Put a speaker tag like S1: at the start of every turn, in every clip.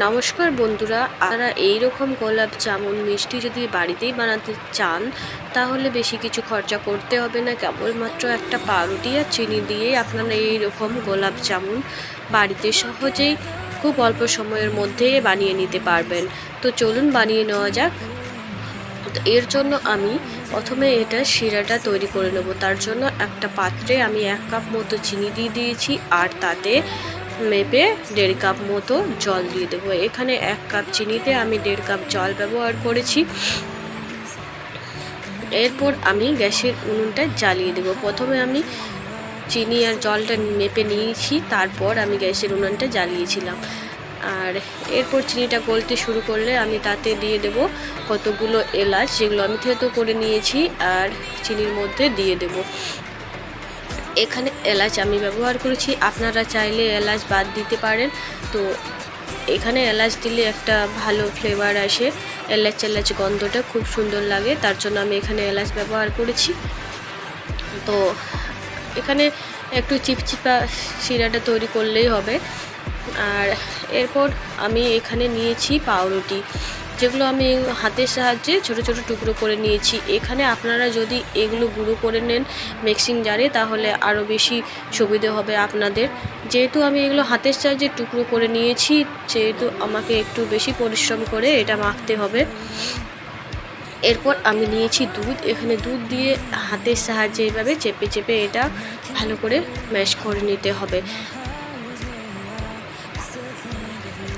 S1: নমস্কার বন্ধুরা, আপনারা এই রকম গোলাপ জামুন মিষ্টি যদি বাড়িতেই বানাতে চান, তাহলে বেশি কিছু খরচা করতে হবে না। কেবলমাত্র একটা পাউরুটি আর চিনি দিয়েই আপনারা এই রকম গোলাপ জামুন বাড়িতে সহজেই খুব অল্প সময়ের মধ্যে বানিয়ে নিতে পারবেন। তো চলুন বানিয়ে নেওয়া যাক। তো এর জন্য আমি প্রথমে এটা শিরাটা তৈরি করে নেব। তার জন্য একটা পাত্রে আমি এক কাপ মতো চিনি দিয়ে দিয়েছি, আর তাতে মেপে দেড় কাপ মতো জল দিয়ে দেবো। এখানে এক কাপ চিনিতে আমি দেড় কাপ জল ব্যবহার করেছি। এরপর আমি গ্যাসের উনুনটা জ্বালিয়ে দেবো। প্রথমে আমি চিনি আর জলটা মেপে নিয়েছি, তারপর আমি গ্যাসের উনুনটা জ্বালিয়েছিলাম। আর এরপর চিনিটা গলতে শুরু করলে আমি তাতে দিয়ে দেব কতগুলো এলাচ, যেগুলো আমি থেতো করে নিয়েছি, আর চিনির মধ্যে দিয়ে দেব। এখানে এলাচ আমি ব্যবহার করেছি। আপনারা চাইলে এলাচ বাদ দিতে পারেন। তো এখানে এলাচ দিলে একটা ভালো ফ্লেভার আসে। এলাচ এলাচ গন্ধটা খুব সুন্দর লাগে। তার জন্য আমি এখানে এলাচ ব্যবহার করেছি। তো এখানে একটু চিপচিপা শিরাটা তৈরি করলেই হবে। আর এরপর আমি এখানে নিয়েছি পাউরুটি। যেগুলো আমি হাতের সাহায্যে ছোট ছোট টুকরো করে নিয়েছি। এখানে আপনারা যদি এগুলো গুঁড়ো করে নেন মিক্সিং জারে, তাহলে আরও বেশি সুবিধে হবে আপনাদের। যেহেতু আমি এগুলো হাতের সাহায্যে টুকরো করে নিয়েছি যেহেতু আমাকে একটু বেশি পরিশ্রম করে এটা মাখতে হবে। এরপর আমি নিয়েছি দুধ। এখানে দুধ দিয়ে হাতের সাহায্যে এইভাবে চেপে চেপে এটা ভালো করে ম্যাশ করে নিতে হবে।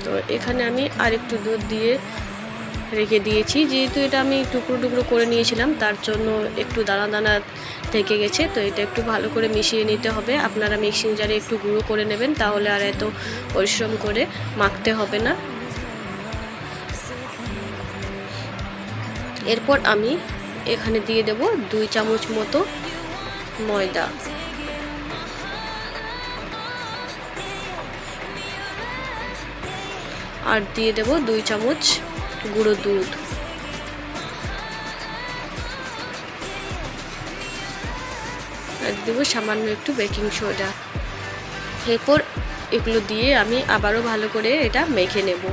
S1: তো এখানে আমি আরেকটু দুধ দিয়ে রেখে দিয়েছি। যেহেতু এটা আমি টুকরো টুকরো করে নিয়েছিলাম, তার জন্য একটু দানা দানা থেকে গেছে, তো এটা একটু ভালো করে মিশিয়ে নিতে হবে। আপনারা মিক্সিং জারে একটু গুঁড়ো করে নেবেন, তাহলে আর এত পরিশ্রম করে মাখতে হবে না। এরপর আমি এখানে দিয়ে দেব দুই চামচ মতো ময়দা। আর দিয়ে দেব দুই চামচ গুঁড়ো দুধ। আর দেবো সামান্য একটু বেকিং সোডা এরপর এগুলো দিয়ে আমি আবারও ভালো করে এটা মেখে নেব।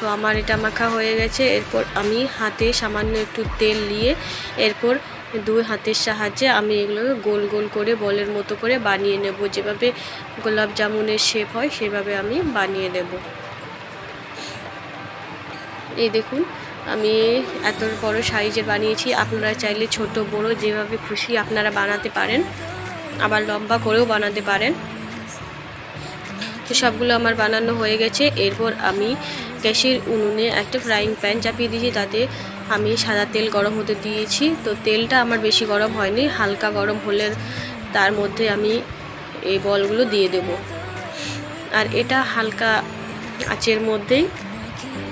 S1: তো আমার এটা মাখা হয়ে গেছে। এরপর আমি হাতে সামান্য একটু তেল নিয়ে এরপর দুই হাতের সাহায্যে আমি এগুলোকে গোল গোল করে বলের মতো করে বানিয়ে নেব। যেভাবে গোলাপ জামুনের শেপ হয়, সেভাবে আমি বানিয়ে নেব। এই দেখুন, আমি এত বড় সাইজের বানিয়েছি। আপনারা চাইলে ছোট, বড়, যেভাবে খুশি আপনারা বানাতে পারেন। আবার লম্বা করেও বানাতে পারেন। তো সবগুলো আমার বানানো হয়ে গেছে। এরপর আমি গ্যাসের উনুনে একটা ফ্রাইং প্যান চাপিয়ে দিয়েছি, তাতে আমি সাদা তেল গরম হতে দিয়েছি। তো তেলটা আমার বেশি গরম হয়নি, হালকা গরম হলে তার মধ্যে আমি এই বলগুলো দিয়ে দেব। আর এটা হালকা আঁচের মধ্যেই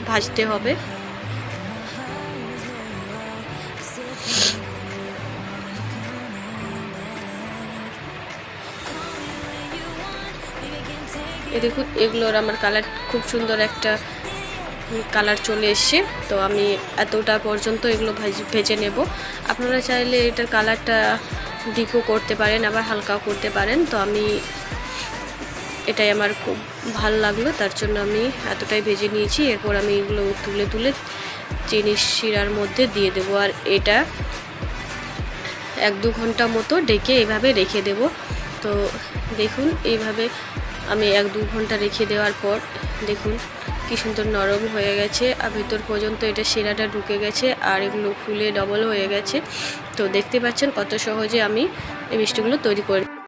S1: ভাজতে হবে। এ দেখুন এগুলোর আমার কালার খুব সুন্দর একটা কালার চলে এসছে। তো আমি এতটা পর্যন্ত এগুলো ভেজে নেব। আপনারা চাইলে এটার কালারটা ডিপও করতে পারেন, আবার হালকাও করতে পারেন। তো আমি এটাই আমার খুব ভালো লাগল, তার জন্য আমি এতটাই ভেজে নিয়েছি। এরপর আমি এগুলো তুলে তুলে চিনি শিরার মধ্যে দিয়ে দেবো। আর এটা এক দু ঘণ্টা মতো ডেকে এভাবে রেখে দেব। তো দেখুন, এইভাবে আমি এক দু ঘণ্টা রেখে দেওয়ার পর, দেখুন কি সুন্দর নরম হয়ে গেছে আর ভিতর পর্যন্ত এটা সেরাটা ঢুকে গেছে আর এগুলো ফুলে ডবল হয়ে গেছে। তো দেখতে পাচ্ছেন কত সহজে আমি এই মিষ্টিগুলো তৈরি করে